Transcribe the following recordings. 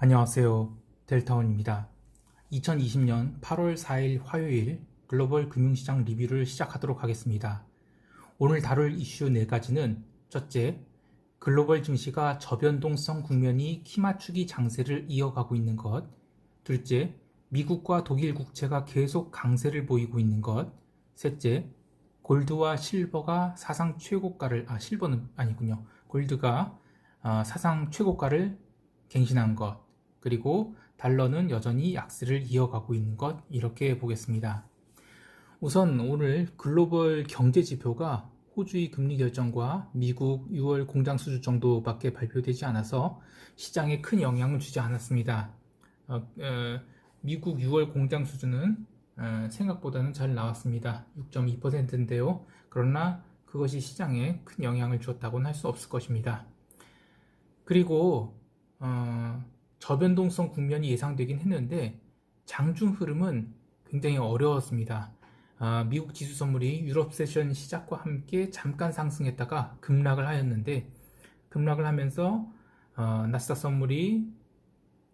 안녕하세요. 델타원입니다. 2020년 8월 4일 화요일 글로벌 금융시장 리뷰를 시작하도록 하겠습니다. 오늘 다룰 이슈 4가지는 첫째, 글로벌 증시가 저변동성 국면이 키맞추기 장세를 이어가고 있는 것. 둘째, 미국과 독일 국채가 계속 강세를 보이고 있는 것. 셋째, 골드와 실버가 사상 최고가를, 아, 실버는 아니군요. 골드가 아, 사상 최고가를 갱신한 것. 그리고 달러는 여전히 약세를 이어가고 있는 것. 이렇게 보겠습니다. 우선 오늘 글로벌 경제 지표가 호주의 금리 결정과 미국 6월 공장 수주 정도밖에 발표되지 않아서 시장에 큰 영향을 주지 않았습니다. 어, 어, 미국 6월 공장 수주는 어, 생각보다는 잘 나왔습니다. 6.2%인데요. 그러나 그것이 시장에 큰 영향을 주었다고는 할 수 없을 것입니다. 그리고 어, 저변동성 국면이 예상되긴 했는데 장중 흐름은 굉장히 어려웠습니다. 아, 미국 지수 선물이 유럽 세션 시작과 함께 잠깐 상승했다가 급락을 하였는데 급락을 하면서 어, 나스닥 선물이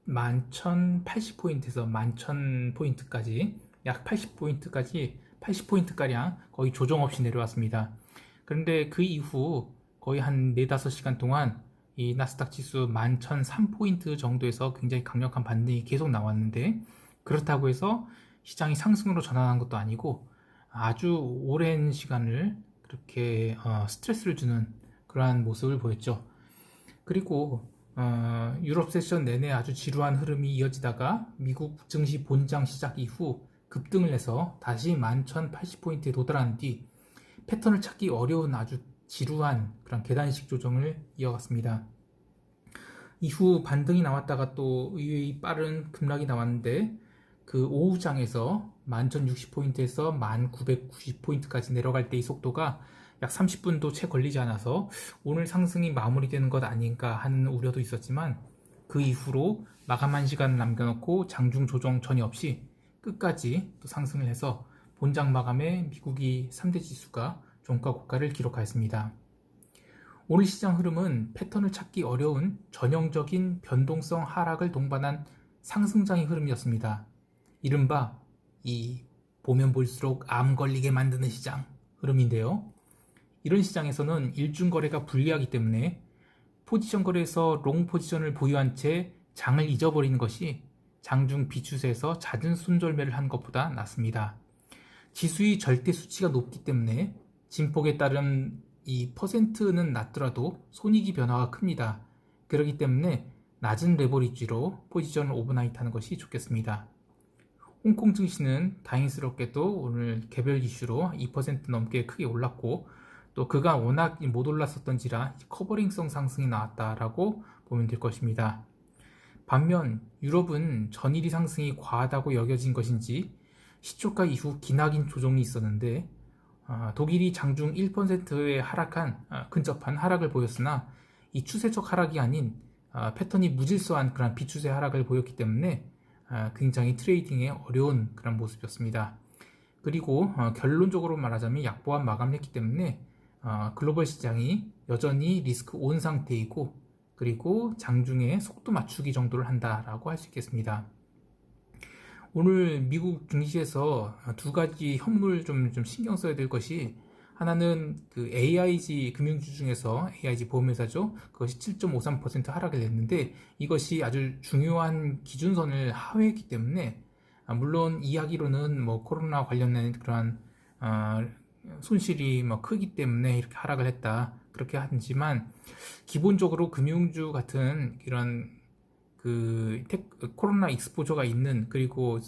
11,080포인트에서 11,000포인트까지 약 80포인트까지 80포인트가량 거의 조정 없이 내려왔습니다. 그런데 그 이후 거의 한 4, 5시간 동안 이 나스닥 지수 11,003포인트 정도에서 굉장히 강력한 반등이 계속 나왔는데 그렇다고 해서 시장이 상승으로 전환한 것도 아니고 아주 오랜 시간을 그렇게 어, 스트레스를 주는 그러한 모습을 보였죠. 그리고 어, 유럽 세션 내내 아주 지루한 흐름이 이어지다가 미국 증시 본장 시작 이후 급등을 해서 다시 11,080포인트에 도달한 뒤 패턴을 찾기 어려운 아주 지루한 그런 계단식 조정을 이어갔습니다. 이후 반등이 나왔다가 또 의외의 빠른 급락이 나왔는데 그 오후장에서 11,060포인트에서 1,990포인트까지 내려갈 때 이 속도가 약 30분도 채 걸리지 않아서 오늘 상승이 마무리되는 것 아닌가 하는 우려도 있었지만 그 이후로 마감한 시간을 남겨놓고 장중 조정 전혀 없이 끝까지 또 상승을 해서 본장 마감에 미국이 3대 지수가 종가 고가를 기록하였습니다. 오늘 시장 흐름은 패턴을 찾기 어려운 전형적인 변동성 하락을 동반한 상승장의 흐름이었습니다. 이른바 이 보면 볼수록 암 걸리게 만드는 시장 흐름인데요. 이런 시장에서는 일중 거래가 불리하기 때문에 포지션 거래에서 롱 포지션을 보유한 채 장을 잊어버리는 것이 장중 비추세에서 잦은 손절매를 한 것보다 낫습니다. 지수의 절대 수치가 높기 때문에 진폭에 따른 이 퍼센트는 낮더라도 손익이 변화가 큽니다. 그렇기 때문에 낮은 레버리지로 포지션을 오버나이트 하는 것이 좋겠습니다. 홍콩 증시는 다행스럽게도 오늘 개별 이슈로 2% 넘게 크게 올랐고 또 그가 워낙 못 올랐었던지라 커버링성 상승이 나왔다라고 보면 될 것입니다. 반면 유럽은 전일이 상승이 과하다고 여겨진 것인지 시초가 이후 기나긴 조정이 있었는데 아, 독일이 장중 1%의 하락한 아, 근접한 하락을 보였으나 이 추세적 하락이 아닌 아, 패턴이 무질서한 그런 비추세 하락을 보였기 때문에 굉장히 트레이딩에 어려운 그런 모습이었습니다. 그리고 어, 결론적으로 말하자면 약보한 마감을 했기 때문에 글로벌 시장이 여전히 리스크 온 상태이고 그리고 장중에 속도 맞추기 정도를 한다라고 할 수 있겠습니다. 오늘 미국 증시에서 두 가지 현물 좀, 좀 신경 써야 될 것이 하나는 그 AIG 금융주 중에서 AIG 보험회사죠. 그것이 7.53% 하락을 냈는데 이것이 아주 중요한 기준선을 하회했기 때문에 아, 물론 이야기로는 뭐 코로나 관련된 그러한 어, 손실이 뭐 크기 때문에 이렇게 하락을 했다 그렇게 하지만 기본적으로 금융주 같은 이런 그 테, 코로나 익스포저가 있는 그리고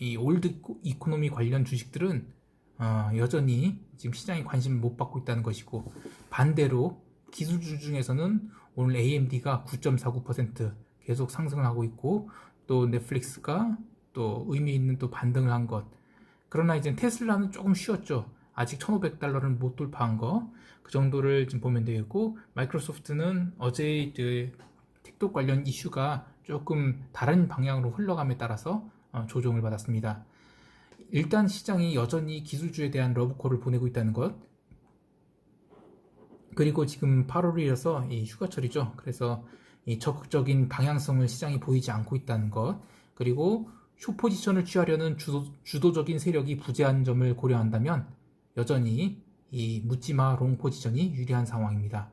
이 올드 이코노미 관련 주식들은 어, 여전히 지금 시장에 관심을 못 받고 있다는 것이고 반대로 기술주 중에서는 오늘 AMD가 9.49% 계속 상승을 하고 있고 또 넷플릭스가 또 의미 있는 또 반등을 한 것. 그러나 이제 테슬라는 조금 쉬었죠. 아직 1,500달러를 못 돌파한 거. 그 정도를 지금 보면 되겠고 마이크로소프트는 어제 그 틱톡 관련 이슈가 조금 다른 방향으로 흘러감에 따라서 어, 조정을 받았습니다. 일단 시장이 여전히 기술주에 대한 러브콜을 보내고 있다는 것. 그리고 지금 8월이라서 이 휴가철이죠. 그래서 이 적극적인 방향성을 시장이 보이지 않고 있다는 것, 그리고 쇼 포지션을 취하려는 주도, 적인 세력이 부재한 점을 고려한다면 여전히 이 묻지마 롱 포지션이 유리한 상황입니다.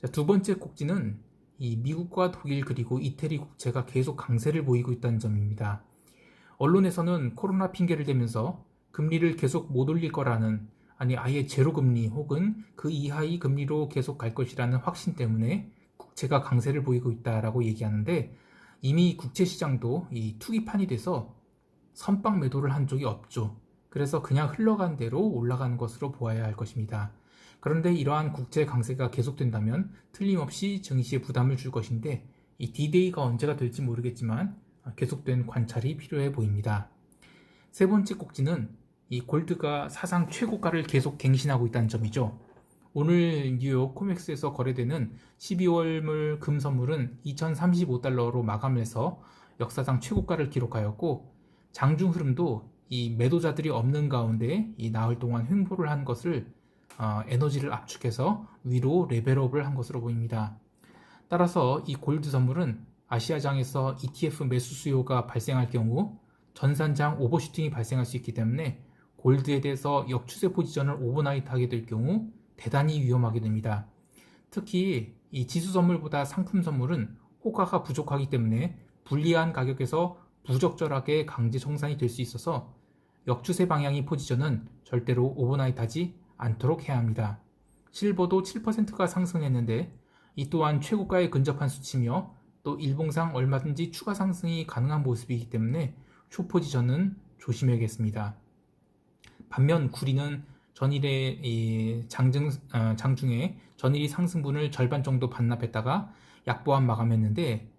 자, 두 번째 꼭지는 이 미국과 독일 그리고 이태리 국채가 계속 강세를 보이고 있다는 점입니다. 언론에서는 코로나 핑계를 대면서 금리를 계속 못 올릴 거라는 아니 아예 제로 금리 혹은 그 이하의 금리로 계속 갈 것이라는 확신 때문에 국채가 강세를 보이고 있다라고 얘기하는데 이미 국채 시장도 이 투기판이 돼서 선빵 매도를 한 적이 없죠. 그래서 그냥 흘러간 대로 올라가는 것으로 보아야 할 것입니다. 그런데 이러한 국제 강세가 계속된다면 틀림없이 증시에 부담을 줄 것인데 이 D-Day가 언제가 될지 모르겠지만 계속된 관찰이 필요해 보입니다. 세 번째 꼭지는 이 골드가 사상 최고가를 계속 갱신하고 있다는 점이죠. 오늘 뉴욕 코맥스에서 거래되는 12월물 금 선물은 2035달러로 마감해서 역사상 최고가를 기록하였고 장중 흐름도 이 매도자들이 없는 가운데 이 나흘 동안 횡보를 한 것을 어, 에너지를 압축해서 위로 레벨업을 한 것으로 보입니다. 따라서 이 골드 선물은 아시아장에서 ETF 매수 수요가 발생할 경우 전산장 오버슈팅이 발생할 수 있기 때문에 골드에 대해서 역추세 포지션을 오버나이트 하게 될 경우 대단히 위험하게 됩니다. 특히 이 지수 선물보다 상품 선물은 호가가 부족하기 때문에 불리한 가격에서 부적절하게 강제 청산이 될 수 있어서 역추세 방향의 포지션은 절대로 오버나이트 하지 않도록 해야 합니다. 실버도 7%가 상승했는데 이 또한 최고가에 근접한 수치며 또 일봉상 얼마든지 추가 상승이 가능한 모습이기 때문에 쇼포지션은 조심해야겠습니다. 반면 구리는 전일의 장중, 어, 장중에 전일이 상승분을 절반 정도 반납했다가 약보한 마감했는데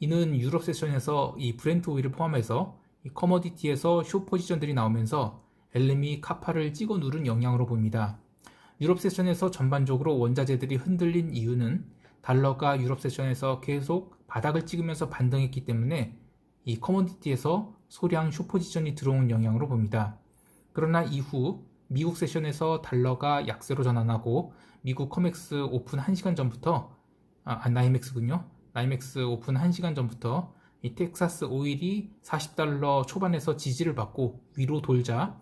이는 유럽 세션에서 이 브렌트 오일을 포함해서 커머디티에서 쇼 포지션들이 나오면서 엘렘이 카파를 찍어 누른 영향으로 봅니다. 유럽 세션에서 전반적으로 원자재들이 흔들린 이유는 달러가 유럽 세션에서 계속 바닥을 찍으면서 반등했기 때문에 이 커머디티에서 소량 쇼포지션이 들어온 영향으로 봅니다. 그러나 이후 미국 세션에서 달러가 약세로 전환하고 미국 커맥스 오픈 1시간 전부터 아, 아 나이맥스군요. 나이맥스 오픈 1시간 전부터 이 텍사스 오일이 40달러 초반에서 지지를 받고 위로 돌자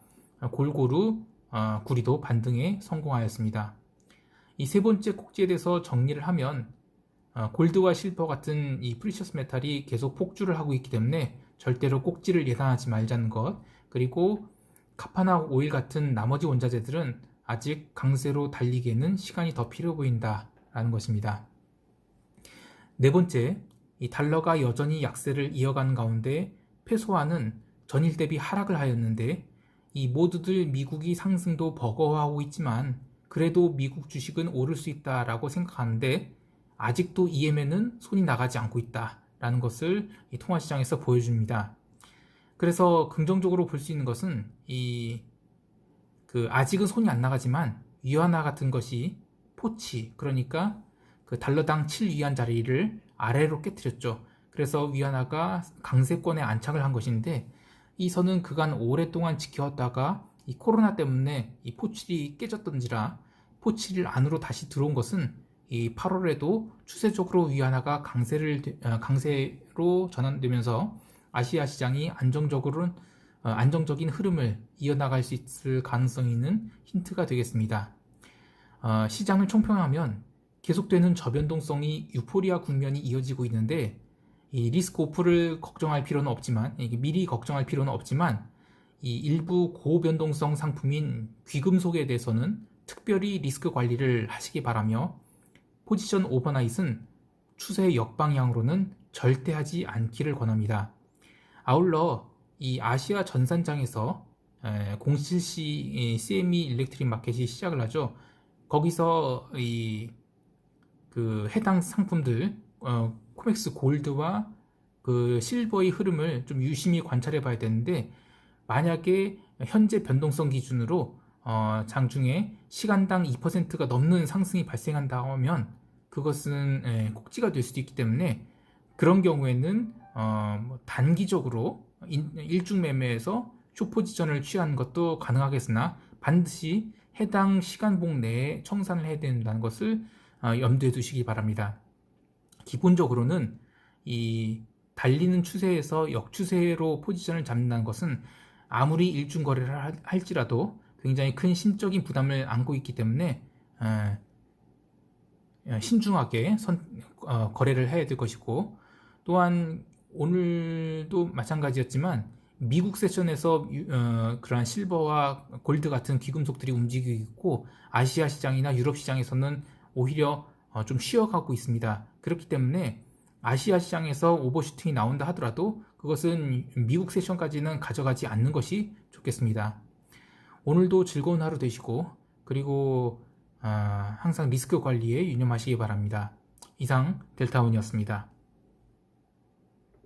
골고루 어, 구리도 반등에 성공하였습니다. 이 세 번째 꼭지에 대해서 정리를 하면 어, 골드와 실버 같은 이 프리셔스 메탈이 계속 폭주를 하고 있기 때문에 절대로 꼭지를 예상하지 말자는 것 그리고 카파나 오일 같은 나머지 원자재들은 아직 강세로 달리기에는 시간이 더 필요 보인다라는 것입니다. 네 번째, 이 달러가 여전히 약세를 이어가는 가운데 페소화는 전일 대비 하락을 하였는데 이 모두들 미국이 상승도 버거워하고 있지만 그래도 미국 주식은 오를 수 있다라고 생각하는데 아직도 EM에는 손이 나가지 않고 있다라는 것을 이 통화시장에서 보여줍니다. 그래서 긍정적으로 볼 수 있는 것은 이 그 아직은 손이 안 나가지만 위안화 같은 것이 포치 그러니까 그 달러당 7위안 자리를 아래로 깨뜨렸죠. 그래서 위안화가 강세권에 안착을 한 것인데 이 선은 그간 오랫동안 지켜왔다가 이 코로나 때문에 이 포칠이 깨졌던지라 포칠 안으로 다시 들어온 것은 이 8월에도 추세적으로 위안화가 강세를 어, 강세로 전환되면서 아시아 시장이 안정적으로 어, 안정적인 흐름을 이어나갈 수 있을 가능성이 있는 힌트가 되겠습니다. 어, 시장을 총평하면 계속되는 저변동성이 유포리아 국면이 이어지고 있는데 이 리스크 오프를 걱정할 필요는 없지만 미리 걱정할 필요는 없지만 이 일부 고변동성 상품인 귀금속에 대해서는 특별히 리스크 관리를 하시기 바라며 포지션 오버나잇은 추세 역방향으로는 절대 하지 않기를 권합니다. 아울러 이 아시아 전산장에서 공실시 CME 일렉트릭 마켓이 시작을 하죠. 거기서 이 그 해당 상품들 어, 코맥스 골드와 그 실버의 흐름을 좀 유심히 관찰해 봐야 되는데 만약에 현재 변동성 기준으로 어, 장중에 시간당 2%가 넘는 상승이 발생한다 하면 그것은 예, 꼭지가 될 수도 있기 때문에 그런 경우에는 어, 뭐 단기적으로 일중 매매에서 쇼포지션을 취하는 것도 가능하겠으나 반드시 해당 시간봉 내에 청산을 해야 된다는 것을 어, 염두에 두시기 바랍니다. 기본적으로는 이 달리는 추세에서 역추세로 포지션을 잡는다는 것은 아무리 일중 거래를 할- 할지라도 굉장히 큰 심적인 부담을 안고 있기 때문에 신중하게 선- 어, 거래를 해야 될 것이고 또한 오늘도 마찬가지였지만 미국 세션에서 유- 어, 그러한 실버와 골드 같은 귀금속들이 움직이고 있고 아시아 시장이나 유럽 시장에서는 오히려 어, 좀 쉬어가고 있습니다. 그렇기 때문에 아시아 시장에서 오버슈팅이 나온다 하더라도 그것은 미국 세션까지는 가져가지 않는 것이 좋겠습니다. 오늘도 즐거운 하루 되시고 그리고 아, 항상 리스크 관리에 유념하시기 바랍니다. 이상 델타운이었습니다.